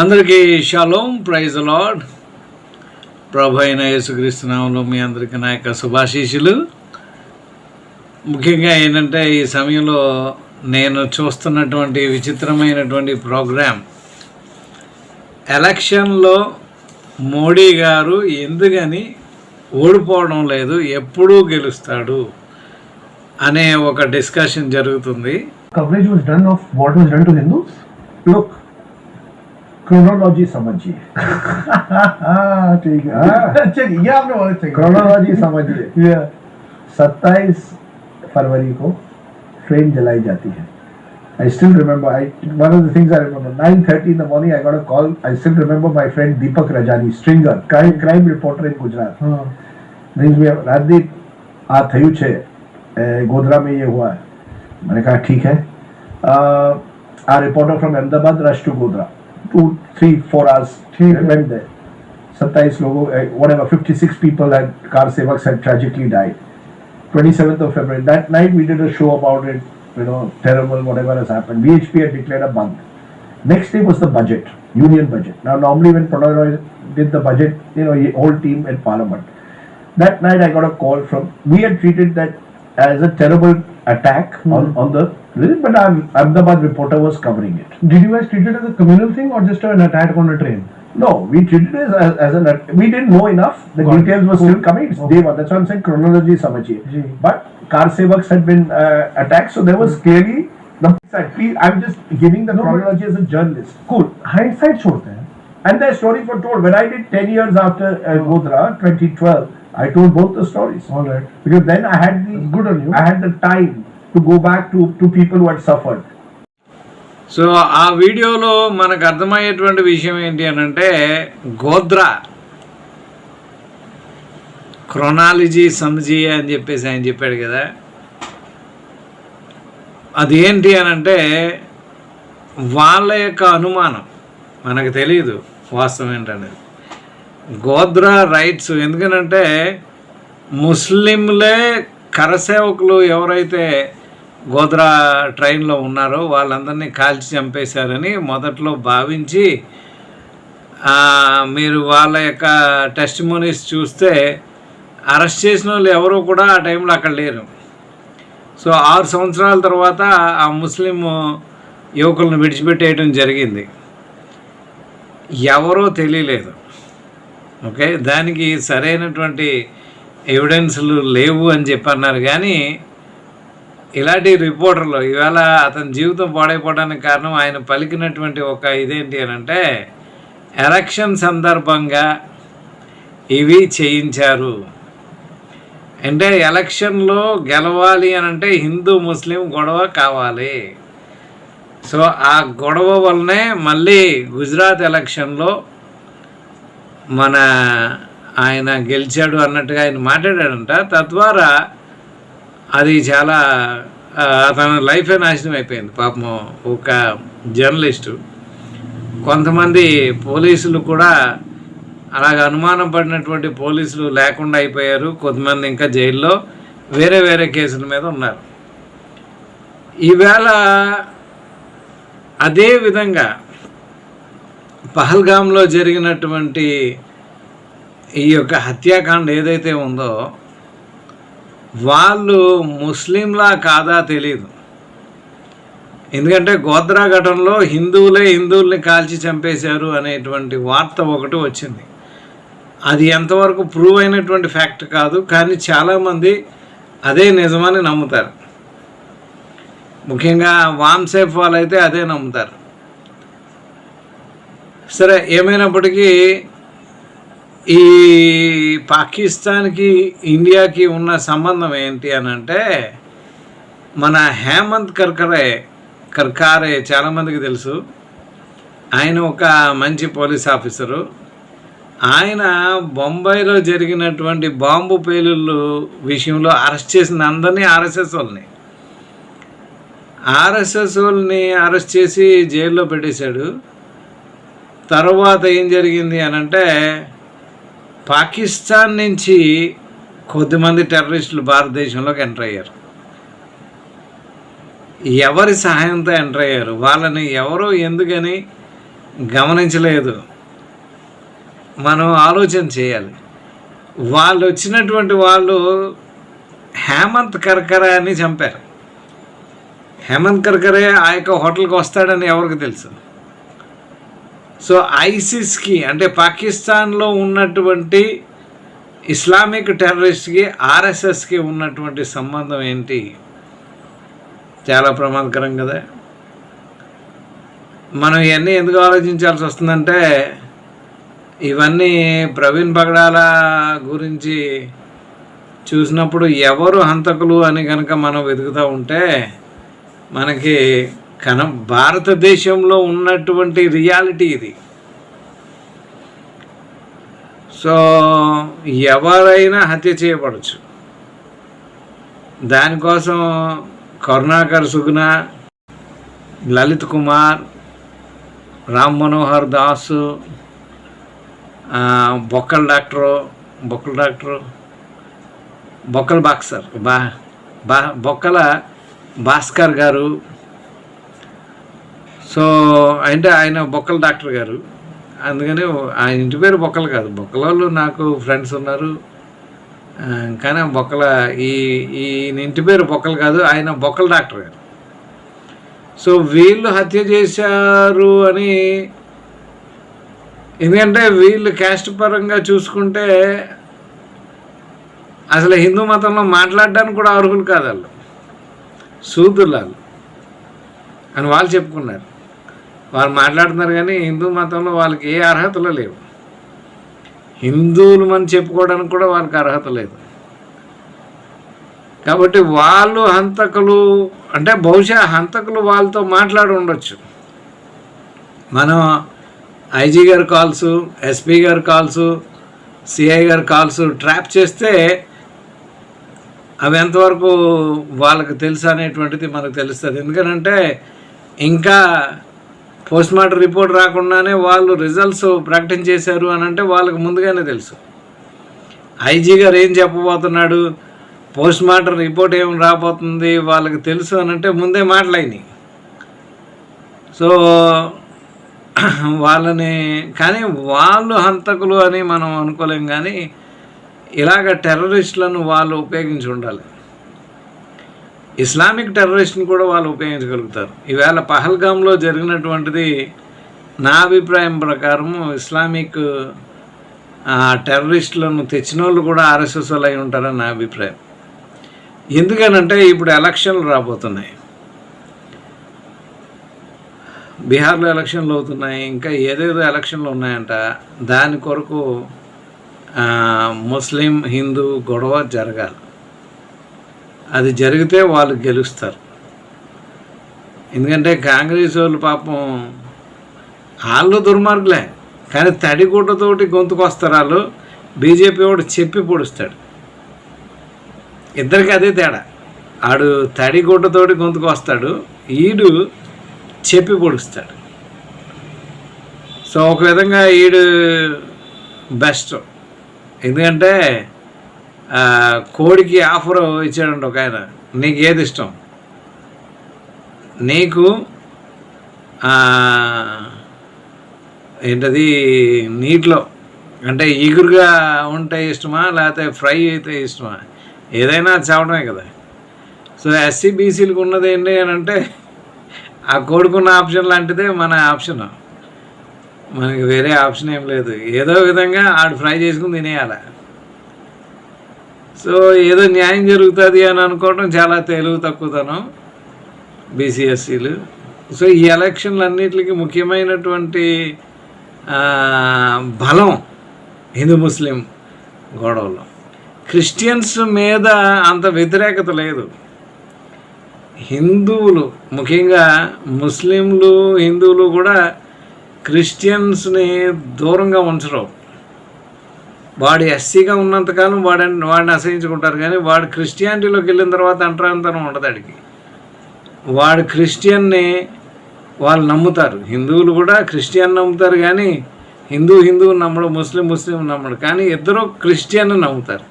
అందరికీ shalom praise lord. ప్రభు అయిన యేసుక్రీస్తునామంలో మీ అందరికీ నా యొక్క శుభాశీషులు ముఖ్యంగా ఏంటంటే ఈ సమయంలో నేను చూస్తున్నటువంటి విచిత్రమైనటువంటి ప్రోగ్రాం. ఎలక్షన్లో మోడీ గారు ఎందుకని ఓడిపోవడం లేదు ఎప్పుడూ గెలుస్తాడు అనే ఒక డిస్కషన్ జరుగుతుంది. Coverage was done of what was done to Hindus? chronology समझिए ठीक है अच्छा ये आपने बहुत अच्छा किया। chronology समझिए Yeah. 27 फरवरी को ट्रेन जलाई जाती है I still remember. I one of the things I remember. 9:30 in the morning, I got a call. I still remember my friend Deepak Rajani, stringer, crime crime reporter in Gujarat. हाँ rings me up, Rajdeep આ થયું છે એ ગોધરા में ये हुआ है मैंने कहा ठीक है a reporter from Ahmedabad rush to Godhra two, three, four hours. Three went there. 27 logo, eh, whatever, 56 people at Car Sevaks had tragically died. 27th of February. That night we did a show about it, you know, terrible, whatever has happened. VHP had declared a month. Next day was the budget, union budget. Now, normally when Pranay did the budget, you know, the whole team in parliament. That night I got a call from, we had treated that as a terrible attack mm. on, hmm. on the but our Ahmedabad reporter was covering it. Did you guys treat it as a communal thing or just an attack on a train? No, we treated it as, as an we didn't know enough. The Got it. details were still Cool. coming. It's Okay. day one. That's why I'm saying chronology samajhiye. Ji. But car sevaks had been uh, attacked, so there was clearly the side. Please, I'm just giving the No, but- chronology as a journalist. Cool. Hindsight छोड़ते हैं. And their stories were told. When I did 10 years after uh, Godhra, 2012, I told both the stories. All right. Because then I had the It's good on you. I had the time to go back to to people what suffered so ఆ వీడియోలో మనకు అర్థమయ్యేటువంటి విషయం ఏంటి అని అంటే Godhra chronology సమజీ అని చెప్పేసి ఆయన చెప్పాడు కదా. అది ఏంటి అని అంటే వాళ్ళ యొక్క అనుమానం మనకు తెలియదు వాస్తవం ఏంటనేది. గోద్రా రైట్స్ ఎందుకనంటే ముస్లింలే కరసేవకులు ఎవరైతే గోద్రా ట్రైన్లో ఉన్నారో వాళ్ళందరినీ కాల్చి చంపేశారని మొదట్లో భావించి మీరు వాళ్ళ యొక్క టెస్ట్ చూస్తే అరెస్ట్ చేసిన వాళ్ళు ఎవరూ కూడా ఆ టైంలో అక్కడ లేరు. సో ఆరు సంవత్సరాల తర్వాత ఆ ముస్లిం యువకులను విడిచిపెట్టేయడం జరిగింది. ఎవరో తెలియలేదు. ఓకే? దానికి సరైనటువంటి ఎవిడెన్స్లు లేవు అని చెప్పి అన్నారు కానీ ఇలాంటి రిపోర్టర్లు ఇవాళ అతని జీవితం పాడైపోవడానికి కారణం ఆయన పలికినటువంటి ఒక ఇదేంటి అని అంటే ఎలక్షన్ సందర్భంగా ఇవి చేయించారు. అంటే ఎలక్షన్లో గెలవాలి అని అంటే హిందూ ముస్లిం గొడవ కావాలి. సో ఆ గొడవ వల్లనే మళ్ళీ గుజరాత్ ఎలక్షన్లో మన ఆయన గెలిచాడు అన్నట్టుగా ఆయన మాట్లాడాడంట. తద్వారా అది చాలా తన లైఫే నాశనం అయిపోయింది. పాపం ఒక జర్నలిస్టు. కొంతమంది పోలీసులు కూడా అలాగ అనుమానం పడినటువంటి పోలీసులు లేకుండా అయిపోయారు. కొంతమంది ఇంకా జైల్లో వేరే వేరే కేసుల మీద ఉన్నారు. ఈవేళ అదే విధంగా పహల్గామ్లో జరిగినటువంటి ఈ యొక్క హత్యాకాండ ఏదైతే ఉందో వాళ్ళు ముస్లింలా కాదా తెలియదు ఎందుకంటే గోద్రా ఘటనలో హిందువులే హిందువుల్ని కాల్చి చంపేశారు అనేటువంటి వార్త ఒకటి వచ్చింది. అది ఎంతవరకు ప్రూవ్ అయినటువంటి ఫ్యాక్ట్ కాదు కానీ చాలామంది అదే నిజమని నమ్ముతారు. ముఖ్యంగా వామ్సేఫ్ వాళ్ళైతే అదే నమ్ముతారు. సరే ఏమైనప్పటికీ ఈ పాకిస్తాన్కి ఇండియాకి ఉన్న సంబంధం ఏంటి అని అంటే మన హేమంత్ కర్కరే కర్కారే చాలామందికి తెలుసు. ఆయన ఒక మంచి పోలీస్ ఆఫీసరు. ఆయన బొంబాయిలో జరిగినటువంటి బాంబు పేలుళ్ళు విషయంలో అరెస్ట్ చేసిన అందరినీ ఆర్ఎస్ఎస్ వాళ్ళని. ఆర్ఎస్ఎస్ వాళ్ళని అరెస్ట్ చేసి జైల్లో పెట్టేశాడు. తర్వాత ఏం జరిగింది అని అంటే పాకిస్తాన్ నుంచి కొద్దిమంది టెర్రరిస్టులు భారతదేశంలోకి ఎంటర్ అయ్యారు. ఎవరి సహాయంతో ఎంటర్ అయ్యారు? వాళ్ళని ఎవరో ఎందుకని గమనించలేదు. మనం ఆలోచన చేయాలి. వాళ్ళు వచ్చినటువంటి వాళ్ళు హేమంత్ కర్కరే అని చంపారు. హేమంత్ కర్కరే ఆ యొక్క హోటల్కి వస్తాడని ఎవరికి తెలుసు? సో ఐసిస్కి అంటే పాకిస్తాన్లో ఉన్నటువంటి ఇస్లామిక్ టెర్రరిస్ట్కి ఆర్ఎస్ఎస్కి ఉన్నటువంటి సంబంధం ఏంటి? చాలా ప్రమాదకరం కదా. మనం ఇవన్నీ ఎందుకు ఆలోచించాల్సి వస్తుందంటే ఇవన్నీ ప్రవీణ్ పగడాల గురించి చూసినప్పుడు ఎవరు హంతకులు అని కనుక మనం వెతుకుతూ ఉంటే మనకి కన భారతదేశంలో ఉన్నటువంటి రియాలిటీ ఇది. సో ఎవరైనా హత్య చేయబడచ్చు. దానికోసం కరుణాకర్ సుగుణ లలిత్ కుమార్ రామ్ మనోహర్ దాసు బొక్కల డాక్టరు బొక్కల డాక్టరు బొక్కల బాక్సర్ బా బా బొక్కల భాస్కర్ గారు సో అంటే ఆయన బొక్కల డాక్టర్ గారు. అందుకని ఆయన ఇంటి పేరు బొక్కలు కాదు. బొక్కల వాళ్ళు నాకు ఫ్రెండ్స్ ఉన్నారు. కానీ బొక్కల ఈ ఈయన ఇంటి పేరు బొక్కలు కాదు ఆయన బొక్కల డాక్టర్ గారు. సో వీళ్ళు హత్య చేశారు అని ఎందుకంటే వీళ్ళు క్యాస్ట్ పరంగా చూసుకుంటే అసలు హిందూ మతంలో మాట్లాడడానికి కూడా అర్హులు కాదు వాళ్ళు. శూద్రులు వాళ్ళు. అని వాళ్ళు చెప్పుకున్నారు. వాళ్ళు మాట్లాడుతున్నారు కానీ హిందూ మతంలో వాళ్ళకి ఏ అర్హతలు లేవు. హిందువులు మనం చెప్పుకోవడానికి కూడా వాళ్ళకి అర్హత లేదు. కాబట్టి వాళ్ళు హంతకులు అంటే బహుశా హంతకులు వాళ్ళతో మాట్లాడి ఉండొచ్చు. మనం ఐజీ గారు కాల్స్ ఎస్పీ గారు కాల్స్ సిఐ గారు కాల్స్ ట్రాప్ చేస్తే అవి ఎంతవరకు వాళ్ళకి తెలుసు అనేటువంటిది మనకు తెలుస్తుంది. ఎందుకంటే ఇంకా పోస్ట్ మార్టం రిపోర్ట్ రాకుండానే వాళ్ళు రిజల్ట్స్ ప్రకటన చేశారు అని అంటే వాళ్ళకి ముందుగానే తెలుసు. ఐజీ గారు ఏం చెప్పబోతున్నాడు? పోస్ట్ మార్టం రిపోర్ట్ ఏం రాబోతుంది? వాళ్ళకి తెలుసు అని అంటే ముందే మాటలైనవి సో వాళ్ళని కానీ వాళ్ళు హంతకులు అని మనం అనుకోలేం కానీ ఇలాగ టెర్రరిస్టులను వాళ్ళు ఉపయోగించి ఉండాలి. ఇస్లామిక్ టెర్రరిస్ట్ని కూడా వాళ్ళు ఉపయోగించగలుగుతారు. ఈవేళ పహల్గామ్లో జరిగినటువంటిది నా అభిప్రాయం ప్రకారం ఇస్లామిక్ టెర్రరిస్టులను తెచ్చిన వాళ్ళు కూడా ఆర్ఎస్ఎస్ వాళ్ళు అయి ఉంటారని నా అభిప్రాయం. ఎందుకనంటే ఇప్పుడు ఎలక్షన్లు రాబోతున్నాయి. బీహార్లో ఎలక్షన్లు అవుతున్నాయి ఇంకా ఏదేదో ఎలక్షన్లు ఉన్నాయంట. దాని కొరకు ముస్లిం హిందూ గొడవ జరగాలి. అది జరిగితే వాళ్ళు గెలుస్తారు. ఎందుకంటే కాంగ్రెస్ వాళ్ళు పాపం వాళ్ళు దుర్మార్గులే కానీ తడిగుడ్డతోటి గొంతుకు వస్తారు వాళ్ళు. బీజేపీ వాడు చెప్పి పొడుస్తాడు. ఇద్దరికి అదే తేడా. ఆడు తడిగుడ్డతోటి గొంతుకొస్తాడు ఈడు చెప్పి పొడుస్తాడు. సో ఒక విధంగా ఈడు బెస్ట్. ఎందుకంటే కోడికి ఆఫర్ ఇచ్చాడంట ఒక ఆయన. నీకు ఏది ఇష్టం? నీకు ఏంటది నీటిలో. అంటే ఈగురుగా ఉంటే ఇష్టమా లేకపోతే ఫ్రై అయితే ఇష్టమా? ఏదైనా చావడమే కదా. సో ఎస్సీ బీసీలకు ఉన్నది ఏంటి అని అంటే ఆ కోడుకున్న ఆప్షన్ లాంటిదే మన ఆప్షన్. మనకి వేరే ఆప్షన్ ఏం లేదు. ఏదో విధంగా ఆడు ఫ్రై చేసుకుని తినేయాలి. సో ఏదో న్యాయం జరుగుతుంది అని అనుకోవడం చాలా తెలివి తక్కువతనం బీసీఎస్సీలు సో ఈ ఎలక్షన్లు అన్నిటికి ముఖ్యమైనటువంటి బలం హిందూ ముస్లిం గొడవలు క్రిస్టియన్స్ మీద అంత వ్యతిరేకత లేదు. హిందువులు ముఖ్యంగా ముస్లింలు హిందువులు కూడా క్రిస్టియన్స్ని దూరంగా ఉంచడం వాడు ఎస్సీగా ఉన్నంతకాలం వాడిని వాడిని అసహించుకుంటారు కానీ వాడు క్రిస్టియానిటీలోకి వెళ్ళిన తర్వాత అంటరాంతరం ఉండదు అడిగి వాడు క్రిస్టియన్ని వాళ్ళు నమ్ముతారు. హిందువులు కూడా క్రిస్టియన్ నమ్ముతారు కానీ హిందూ హిందువు నమ్మడు ముస్లిం ముస్లిం నమ్మడు కానీ ఇద్దరు క్రిస్టియన్ నమ్ముతారు.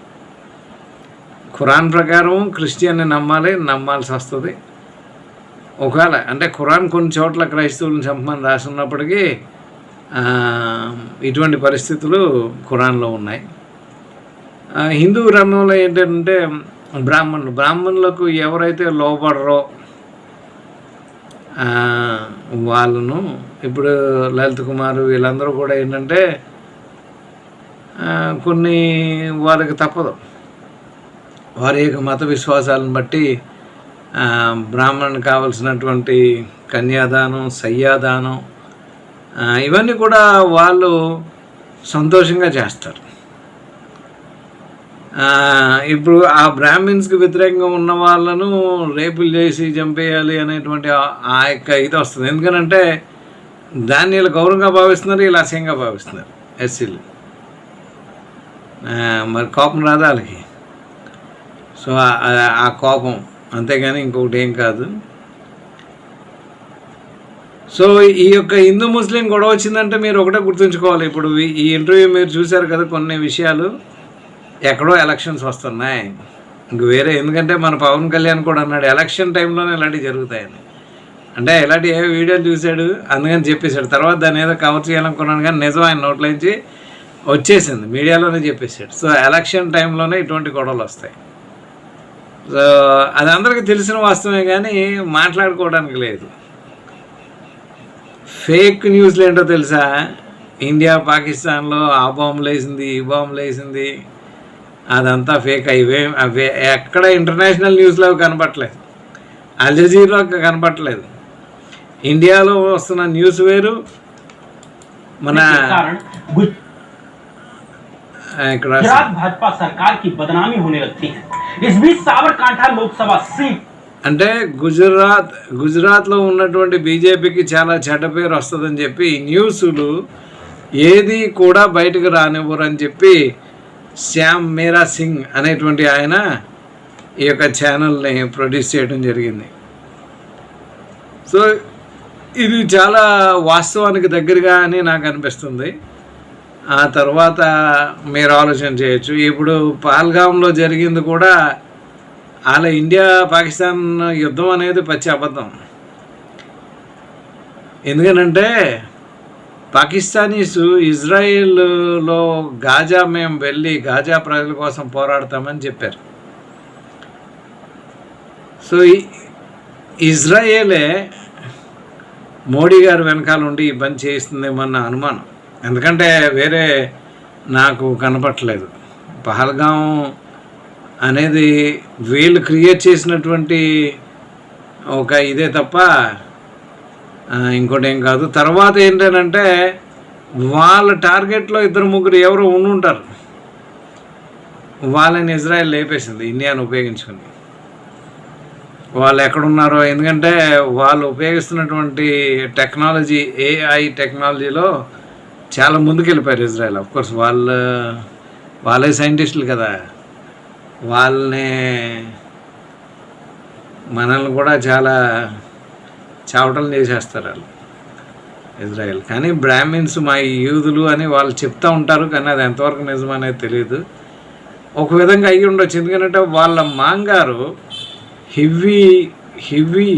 ఖురాన్ ప్రకారం క్రిస్టియన్ని నమ్మాలి నమ్మాల్సి వస్తుంది. ఒకవేళ అంటే ఖురాన్ కొన్ని చోట్ల క్రైస్తవులను చంపమని రాసి ఉన్నప్పటికీ ఇటువంటి పరిస్థితులు ఖురాన్లో ఉన్నాయి. హిందూ రంగంలో ఏంటంటే బ్రాహ్మణులు బ్రాహ్మణులకు ఎవరైతే లోపడరో వాళ్ళను ఇప్పుడు లలిత్ కుమార్ వీళ్ళందరూ కూడా ఏంటంటే కొన్ని వాళ్ళకి తప్పదు. వారి యొక్క మత విశ్వాసాలను బట్టి ఆ, బ్రాహ్మణునికి కావలసినటువంటి కన్యాదానం సయ్యాదానం ఇవన్నీ కూడా వాళ్ళు సంతోషంగా చేస్తారు. ఇప్పుడు ఆ బ్రాహ్మిన్స్కి వ్యతిరేకంగా ఉన్న వాళ్ళను రేపులు చేసి చంపేయాలి అనేటువంటి ఆ- యొక్క ఇది వస్తుంది. ఎందుకనంటే దాన్ని వీళ్ళు గౌరవంగా భావిస్తున్నారు వీళ్ళు అసహ్యంగా భావిస్తున్నారు ఎస్సీలు. మరి కోపం రాదా వాళ్ళకి? సో ఆ- ఆ కోపం అంతేగాని ఇంకొకటి ఏం కాదు. సో ఈ యొక్క హిందూ ముస్లిం గొడవ వచ్చిందంటే మీరు ఒకటే గుర్తుంచుకోవాలి. ఇప్పుడు ఈ- ఇంటర్వ్యూ మీరు చూశారు కదా కొన్ని విషయాలు. ఎక్కడో ఎలక్షన్స్ వస్తున్నాయి. ఇంక వేరే ఎందుకంటే మన పవన్ కళ్యాణ్ కూడా అన్నాడు ఎలక్షన్ టైంలోనే ఇలాంటివి జరుగుతాయని. అంటే ఇలాంటి ఏ వీడియోలు చూశాడు అందుకని చెప్పేశాడు. తర్వాత దాని ఏదో కవర్ చేయాలనుకున్నాను కానీ నిజం ఆయన నోట్లోంచి వచ్చేసింది మీడియాలోనే చెప్పేశాడు. సో ఎలక్షన్ టైంలోనే ఇటువంటి గొడవలు వస్తాయి. సో అది అందరికీ తెలిసిన వాస్తవమే కానీ మాట్లాడుకోవడానికి లేదు. ఫేక్ న్యూస్లు ఏంటో తెలుసా ఇండియా పాకిస్తాన్లో ఆ బాంబులు వేసింది ఈ బాంబులు వేసింది అదంతా ఫేక్ అవే అవే ఎక్కడ ఇంటర్నేషనల్ న్యూస్లో అవి కనపట్లేదు అల్ జజీరా కనపట్లేదు ఇండియాలో వస్తున్న న్యూస్ వేరు మన के कारण गुजरात ఇక్కడ भाजपा सरकार की बदनामी होने लगती है इस बीच साबरकांठा लोकसभा सीट అంటే గుజరాత్ గుజరాత్లో ఉన్నటువంటి బీజేపీకి చాలా చెడ్డ పేరు వస్తుందని చెప్పి న్యూస్లు ఏది కూడా బయటకు రానివ్వరని చెప్పి శ్యామ్ మీరా సింగ్ అనేటువంటి ఆయన ఈ యొక్క ఛానల్ని ప్రొడ్యూస్ చేయడం జరిగింది. సో ఇది చాలా వాస్తవానికి దగ్గరగా అని నాకు అనిపిస్తుంది. ఆ తర్వాత మీరు ఆలోచన చేయొచ్చు. ఇప్పుడు పాల్గాంలో జరిగింది కూడా అలా ఇండియా పాకిస్తాన్ యుద్ధం అనేది పచ్చి అబద్ధం. ఎందుకనంటే పాకిస్తానీస్ ఇజ్రాయిల్లో గాజా మేము వెళ్ళి గాజా ప్రజల కోసం పోరాడతామని చెప్పారు. సో ఇజ్రాయేలే మోడీ గారు వెనకాల ఉండి ఈ పని చేయిస్తుందేమన్న అనుమానం. ఎందుకంటే వేరే నాకు కనపట్లేదు పహల్గాం అనేది వీళ్ళు క్రియేట్ చేసినటువంటి ఒక ఇదే తప్ప ఇంకోటి ఏం కాదు. తర్వాత ఏంటంటే వాళ్ళ టార్గెట్లో ఇద్దరు ముగ్గురు ఎవరు ఉండి ఉంటారు. వాళ్ళని ఇజ్రాయెల్ లేపేసింది ఇండియాను ఉపయోగించుకుని వాళ్ళు ఎక్కడున్నారో ఎందుకంటే వాళ్ళు ఉపయోగిస్తున్నటువంటి టెక్నాలజీ ఏఐ టెక్నాలజీలో చాలా ముందుకెళ్ళిపోయారు ఇజ్రాయెల్ ఆఫ్ కోర్స్ వాళ్ళ వాళ్ళే సైంటిస్టులు కదా. వాళ్ళని మనల్ని కూడా చాలా చావటం చేసేస్తారు వాళ్ళు ఇజ్రాయెల్. కానీ బ్రాహ్మిన్స్ మా యూదులు అని వాళ్ళు చెప్తూ ఉంటారు కానీ అది ఎంతవరకు నిజం అనేది తెలియదు ఒక విధంగా అయ్యి ఉండొచ్చు. ఎందుకంటే వాళ్ళ మాంగారు హివ్వి హివ్వి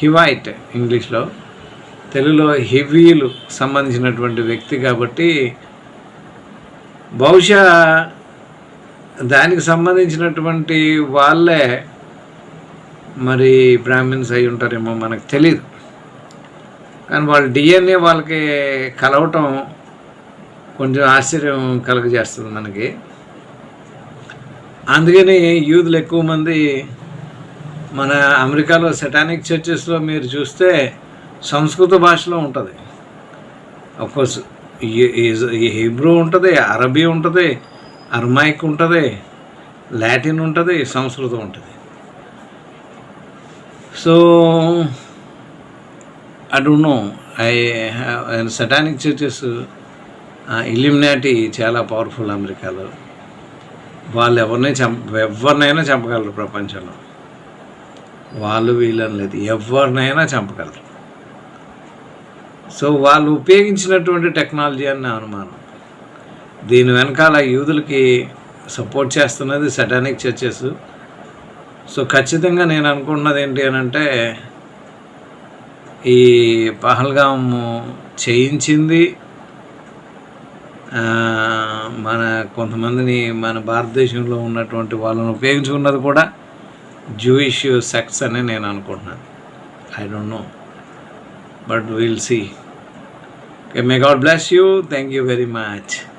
హివైట్ ఇంగ్లీష్లో తెలుగులో హివీలు సంబంధించినటువంటి వ్యక్తి కాబట్టి బహుశా దానికి సంబంధించినటువంటి వాళ్ళే మరి బ్రాహ్మిన్స్ అయి ఉంటారేమో మనకు తెలియదు కానీ వాళ్ళ డిఎన్ఏ వాళ్ళకి కలవటం కొంచెం ఆశ్చర్యం కలుగజేస్తుంది మనకి. అందుకని యూదులు ఎక్కువ మంది మన అమెరికాలో సెటానిక్ చర్చెస్లో మీరు చూస్తే సంస్కృత భాషలో ఉంటుంది. అఫ్కోర్స్ హిబ్రూ ఉంటుంది అరబీ ఉంటుంది అర్మాయిక్ ఉంటుంది లాటిన్ ఉంటుంది సంస్కృతం ఉంటుంది. So I don't know I satanic churches Illuminati చాలా పవర్ఫుల్ అమెరికాలో. వాళ్ళు ఎవరిని చంప ఎవరినైనా చంపగలరు ప్రపంచంలో. వాళ్ళు వీళ్ళని లేదు ఎవరినైనా చంపగలరు. సో వాళ్ళు ఉపయోగించినటువంటి టెక్నాలజీ అని నా అనుమానం. దీని వెనకాల యూదులకి సపోర్ట్ చేస్తున్నది సెటానిక్ చర్చెస్ సో ఖచ్చితంగా నేను అనుకుంటున్నది ఏంటి అని అంటే ఈ పహల్గామ్ చేయించింది మన కొంతమందిని మన భారతదేశంలో ఉన్నటువంటి వాళ్ళని ఉపయోగించుకున్నది కూడా జూయిష్ సెక్స్ అని నేను అనుకుంటున్నాను. I don't know but will see may God bless you thank you very much